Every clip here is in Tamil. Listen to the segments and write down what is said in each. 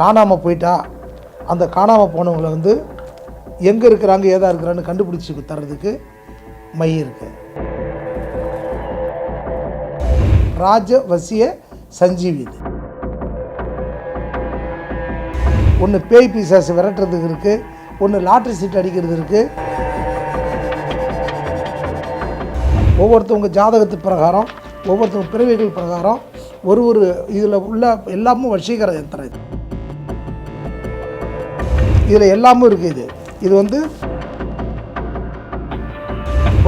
காணாமல் போயிட்டா அந்த காணாமல் போனவங்களை வந்து எங்கே இருக்கிறாங்க ஏதா இருக்கிறான்னு கண்டுபிடிச்சி தர்றதுக்கு மை இருக்கு. ராஜ வசிய சஞ்சீவி. ஒன்று பேய் பிசாசு விரட்டுறதுக்கு இருக்குது ஒன்று லாட்ரி சீட் அடிக்கிறது இருக்குது ஒவ்வொருத்தவங்க ஜாதகத்து பிரகாரம் ஒவ்வொருத்தவங்க பிறவிகள் பிரகாரம் ஒரு ஒரு இதில் உள்ள எல்லாமும் வசீகர யந்திரம் இது. இதில் எல்லாமும் இருக்குது இது. இது வந்து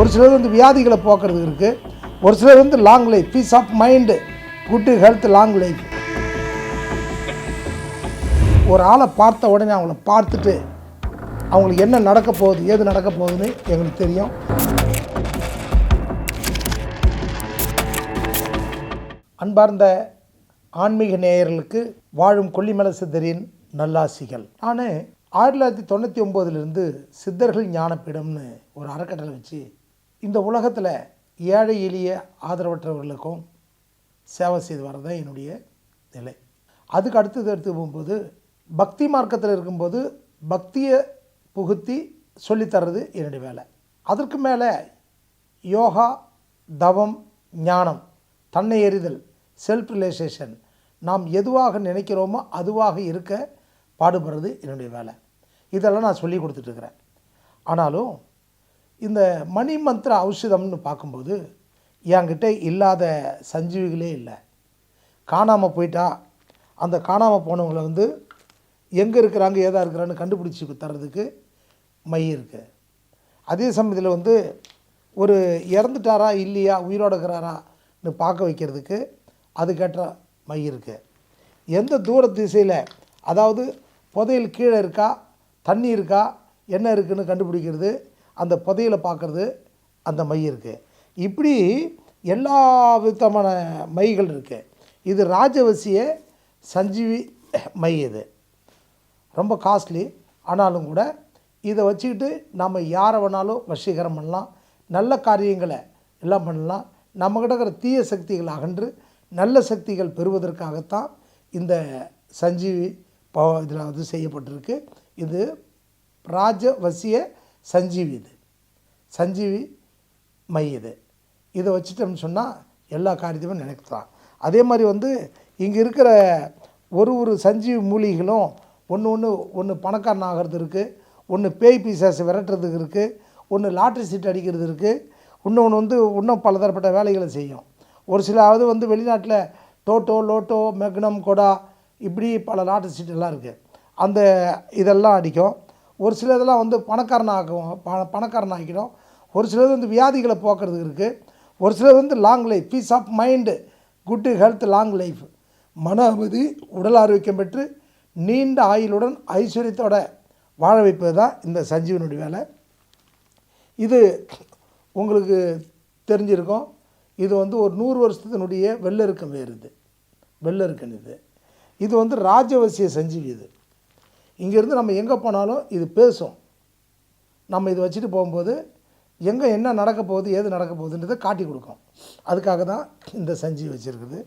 ஒரு சிலர் வந்து வியாதிகளை போக்குறதுக்கு இருக்குது ஒரு சிலர் வந்து long life peace of mind good health long life ஒரு ஆளை பார்த்த உடனே அவங்கள பார்த்துட்டு அவங்களுக்கு என்ன நடக்க போகுது ஏது நடக்க போகுதுன்னு எங்களுக்கு தெரியும். அன்பார்ந்த ஆன்மீக நேயர்களுக்கு வாழும் கொல்லிமலை சித்தரின் நல்லாசிகள். நான் ஆயிரத்தி தொள்ளாயிரத்தி தொண்ணூற்றி ஒம்போதுலேருந்து சித்தர்கள் ஞானப்பீடம்னு ஒரு அறக்கட்டளை வச்சு இந்த உலகத்தில் ஏழை எளிய ஆதரவற்றவர்களுக்கும் சேவை செய்து வரதான் என்னுடைய நிலை. அதுக்கு அடுத்தது எடுத்து போகும்போது பக்தி மார்க்கத்தில் இருக்கும்போது பக்தியை புகுத்தி சொல்லித்தர்றது என்னுடைய வேலை. அதற்கு மேலே யோகா தவம் ஞானம் தன்னை எறிதல் செல்ஃப் ரிலேஷேஷன் நாம் எதுவாக நினைக்கிறோமோ அதுவாக இருக்க பாடுபடுறது என்னுடைய வேலை. இதெல்லாம் நான் சொல்லி கொடுத்துட்ருக்குறேன் ஆனாலும் இந்த மணி மந்திர ஔஷதம்னு பார்க்கும்போது என்கிட்ட இல்லாத சஞ்சீவிகளே இல்லை. காணாமல் போயிட்டா அந்த காணாமல் போனவங்களை வந்து எங்கே இருக்கிறாங்க ஏதா இருக்கிறான்னு கண்டுபிடிச்சி தர்றதுக்கு மை இருக்குது அதே சமயத்தில் வந்து ஒரு இறந்துட்டாரா இல்லையா உயிரோடு இருக்கிறாரான்னு பார்க்க வைக்கிறதுக்கு அதுக்கேற்ற மை இருக்குது எந்த தூர திசையில் அதாவது புதையில் கீழே இருக்கா தண்ணி இருக்கா என்ன இருக்குதுன்னு கண்டுபிடிக்கிறது அந்த புதையில பார்க்குறது அந்த மை இருக்குது இப்படி எல்லா விதமான மைகள் இருக்குது இது ராஜவசிய சஞ்சீவி மை இது. ரொம்ப காஸ்ட்லி ஆனாலும் கூட இதை வச்சுக்கிட்டு நம்ம யாரை வேணாலும் வசீகரம் பண்ணலாம். நல்ல காரியங்களை எல்லாம் பண்ணலாம். நம்மக்கிட்ட இருக்கிற தீய சக்திகள் அகன்று நல்ல சக்திகள் பெறுவதற்காகத்தான் இந்த சஞ்சீவி ப இதில் வந்து செய்யப்பட்டிருக்கு. இது ராஜவசிய சஞ்சீவி இது. சஞ்சீவி மை இது. இதை வச்சுட்டோம்னு சொன்னால் எல்லா காரியத்தையுமே நினைக்கலாம். அதே மாதிரி வந்து இங்கே இருக்கிற ஒரு ஒரு சஞ்சீவி மூலிகளும் ஒன்று ஒன்று ஒன்று பணக்காரன் ஆகிறது இருக்குது ஒன்று பேய் பீசாசு விரட்டுறதுக்கு இருக்குது ஒன்று லாட்ரி சீட் அடிக்கிறது இருக்குது இன்னொன்று வந்து இன்னும் பலதரப்பட்ட வேலைகளை செய்யும். ஒரு சிலாவது வந்து வெளிநாட்டில் டோட்டோ லோட்டோ மெக்னம் கொடா இப்படி பல லாட்ரி சீட் எல்லாம் இருக்குது அந்த இதெல்லாம் அடிக்கும். ஒரு சில இதெல்லாம் வந்து பணக்காரனாகும் ப பணக்காரன் ஆக்கிடும் ஒரு சிலது வந்து வியாதிகளை போக்குறதுக்கு இருக்குது ஒரு சிலது வந்து long life peace of mind good health long life மன அமைதி உடல் ஆரோக்கியம் பெற்று நீண்ட ஆயுளுடன் ஐஸ்வர்யத்தோட வாழ வைப்பது தான் இந்த சஞ்சீவனுடைய வேலை. இது உங்களுக்கு தெரிஞ்சிருக்கும். இது வந்து ஒரு நூறு வருஷத்தினுடைய வெள்ளருக்கம் வேறு இது. வெள்ளருக்கன் இது. இது வந்து ராஜவசிய சஞ்சீவி இது. இங்கேருந்து நம்ம எங்கே போனாலும் இது பேசும். நம்ம இதை வச்சுட்டு போகும்போது எங்கே என்ன நடக்க போகுது ஏது நடக்க போகுதுன்றதை காட்டி கொடுக்கும். அதுக்காக தான் இந்த சஞ்சி வச்சுருக்குது.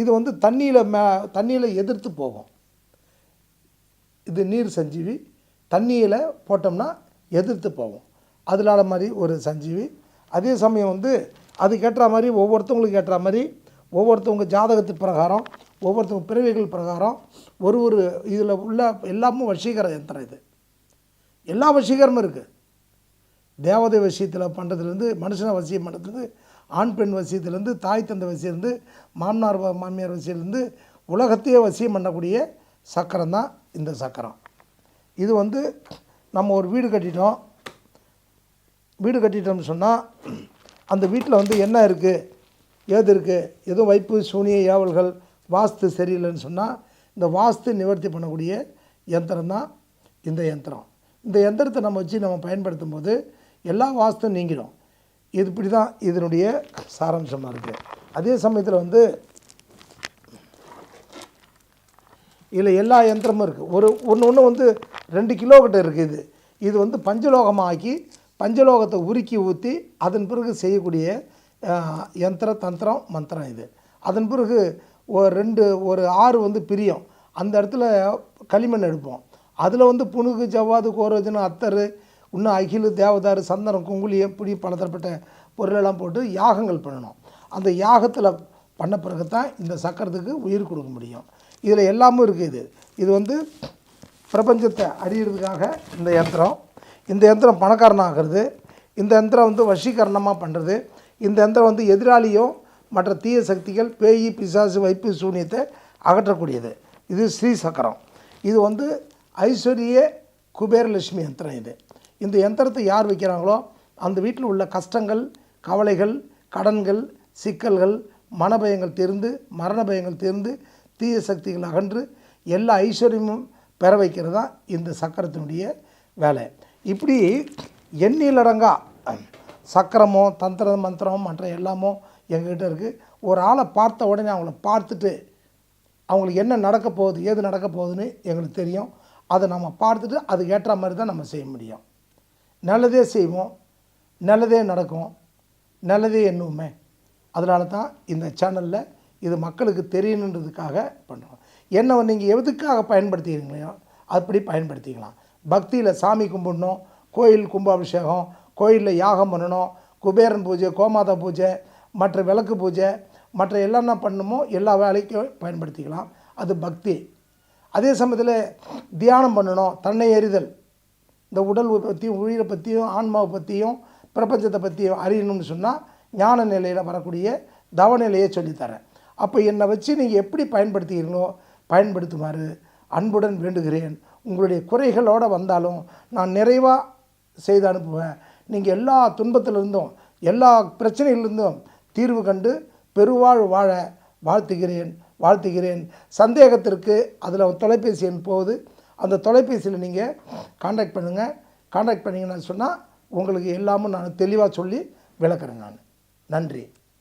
இது வந்து தண்ணியில் மே தண்ணியில் எதிர்த்து போகும். இது நீர் சஞ்சீவி தண்ணியில் போட்டோம்னா எதிர்த்து போகும். அதனால மாதிரி ஒரு சஞ்சீவி. அதே சமயம் வந்து அதுக்கேற்ற மாதிரி ஒவ்வொருத்தவங்களுக்கு ஏற்ற மாதிரி ஒவ்வொருத்தவங்க ஜாதகத்து பிரகாரம் ஒவ்வொருத்தவங்க பிறவிகள் பிரகாரம் ஒரு ஒரு இதில் உள்ள எல்லாமும் வசீகர யந்திரம் இது. எல்லா வசீகரமும் இருக்குது தேவதை வசியத்தில் பண்ணுறதுலேருந்து மனுஷனை வசியம் பண்ணுறதுலேருந்து ஆண் பெண் வசியத்துலேருந்து தாய் தந்தை வசியிலேருந்து மாமனார் வ- மாமியார் வசியிலேருந்து உலகத்தையே வசியம் பண்ணக்கூடிய சக்கரம் தான் இந்த சக்கரம். இது வந்து நம்ம ஒரு வீடு கட்டிட்டோம். வீடு கட்டிட்டோம்னு சொன்னால் அந்த வீட்டில் வந்து என்ன இருக்குது ஏது இருக்குது எதுவும் வைப்பு சூனிய ஏவல்கள் வாஸ்து சரியில்லைன்னு சொன்னால் இந்த வாஸ்து நிவர்த்தி பண்ணக்கூடிய யந்திரம் தான் இந்த யந்திரம். இந்த யந்திரத்தை நம்ம வச்சு நம்ம பயன்படுத்தும் போது எல்லா வாஸ்தும் நீங்கிடும். இது இப்படி தான் இதனுடைய சாராம்சமாக இருக்குது அதே சமயத்தில் வந்து இதில் எல்லா யந்திரமும் இருக்குது ஒரு ஒன்று ஒன்று வந்து ரெண்டு கிலோ கிட்ட இருக்குது இது. இது வந்து பஞ்சலோகமாக்கி பஞ்சலோகத்தை உருக்கி ஊற்றி அதன் பிறகு செய்யக்கூடிய யந்திர தந்திரம் மந்திரம் இது. அதன் பிறகு ஒரு ரெண்டு ஒரு ஆறு வந்து பிரியும். அந்த இடத்துல களிமண் எடுப்போம். அதில் வந்து புனுகு ஜவ்வாது கோரோஜன் அத்தர் இன்னும் அகிலு தேவதாரு சந்தனம் குங்குலி இப்படி பலதரப்பட்ட பொருளெல்லாம் போட்டு யாகங்கள் பண்ணணும். அந்த யாகத்தில் பண்ண பிறகு தான் இந்த சக்கரத்துக்கு உயிர் கொடுக்க முடியும். இதில் எல்லாமும் இருக்குது இது. இது வந்து பிரபஞ்சத்தை அறியறதுக்காக இந்த யந்திரம். இந்த யந்திரம் பணக்காரனாகிறது. இந்த யந்திரம் வந்து வசீகரணமாக பண்ணுறது இந்த யந்திரம் வந்து எதிராளியும் மற்ற தீய சக்திகள் பேய் பிசாசு வைப்பு சூனியத்தை அகற்றக்கூடியது. இது ஸ்ரீ சக்கரம். இது வந்து ஐஸ்வர்ய குபேரலட்சுமி யந்திரம் இது. இந்த யந்திரத்தை யார் வைக்கிறாங்களோ அந்த வீட்டில் உள்ள கஷ்டங்கள் கவலைகள் கடன்கள் சிக்கல்கள் மனபயங்கள் தீர்ந்து மரண பயங்கள் தீர்ந்து தீய சக்திகள் அகன்று எல்லா ஐஸ்வர்யமும் பெற வைக்கிறது தான் இந்த சக்கரத்தினுடைய வேலை. இப்படி எண்ணிலடங்கா சக்கரமோ தந்திர மந்திரம் மற்ற எல்லாமோ எங்ககிட்ட இருக்குது ஒரு ஆளை பார்த்த உடனே அவங்கள பார்த்துட்டு அவங்களுக்கு என்ன நடக்க போகுது ஏது நடக்க போகுதுன்னு எங்களுக்கு தெரியும். அதை நம்ம பார்த்துட்டு அதுக்கு ஏற்ற மாதிரி தான் நம்ம செய்ய முடியும். நல்லதே செய்வோம் நல்லதே நடக்கும் நல்லதே எண்ணுவோமே. அதனால தான் இந்த சேனலில் இது மக்களுக்கு தெரியணுன்றதுக்காக பண்ணுறோம் என்ன நீங்கள் எதுக்காக பயன்படுத்திக்கிறீங்களோ அப்படி பயன்படுத்திக்கலாம். பக்தியில் சாமி கும்பிடணும் கோயில் கும்பாபிஷேகம் கோயிலில் யாகம் பண்ணணும் குபேரன் பூஜை கோமாதா பூஜை மற்ற விளக்கு பூஜை மற்ற என்னென்ன பண்ணுமோ எல்லா வேலைக்கும் பயன்படுத்திக்கலாம். அது பக்தி. அதே சமயத்தில் தியானம் பண்ணணும் தன்னை எறிதல். இந்த உடல் பற்றியும் உயிரை பற்றியும் ஆன்மாவை பற்றியும் பிரபஞ்சத்தை பற்றியும் அறியணும்னு சொன்னால் ஞான நிலையில் வரக்கூடிய தவநிலையை சொல்லித்தரேன். அப்போ என்னை வச்சு நீங்கள் எப்படி பயன்படுத்துகிறீங்களோ பயன்படுத்துமாறு அன்புடன் வேண்டுகிறேன். உங்களுடைய குறைகளோடு வந்தாலும் நான் நிறைவாக செய்து அனுப்புவேன். நீங்கள் எல்லா துன்பத்திலிருந்தும் எல்லா பிரச்சனையிலிருந்தும் தீர்வு கண்டு பெருவாழ் வாழ வாழ்த்துகிறேன் வாழ்த்துகிறேன். சந்தேகத்திற்கு அதில் தொலைபேசி எண் போகுது. அந்த தொலைபேசியில் நீங்கள் காண்டாக்ட் பண்ணுங்கள் காண்டாக்ட் பண்ணிங்கன்னு சொன்னால் உங்களுக்கு எல்லாமும் நான் தெளிவாக சொல்லி விளக்குறேன் நான். நன்றி.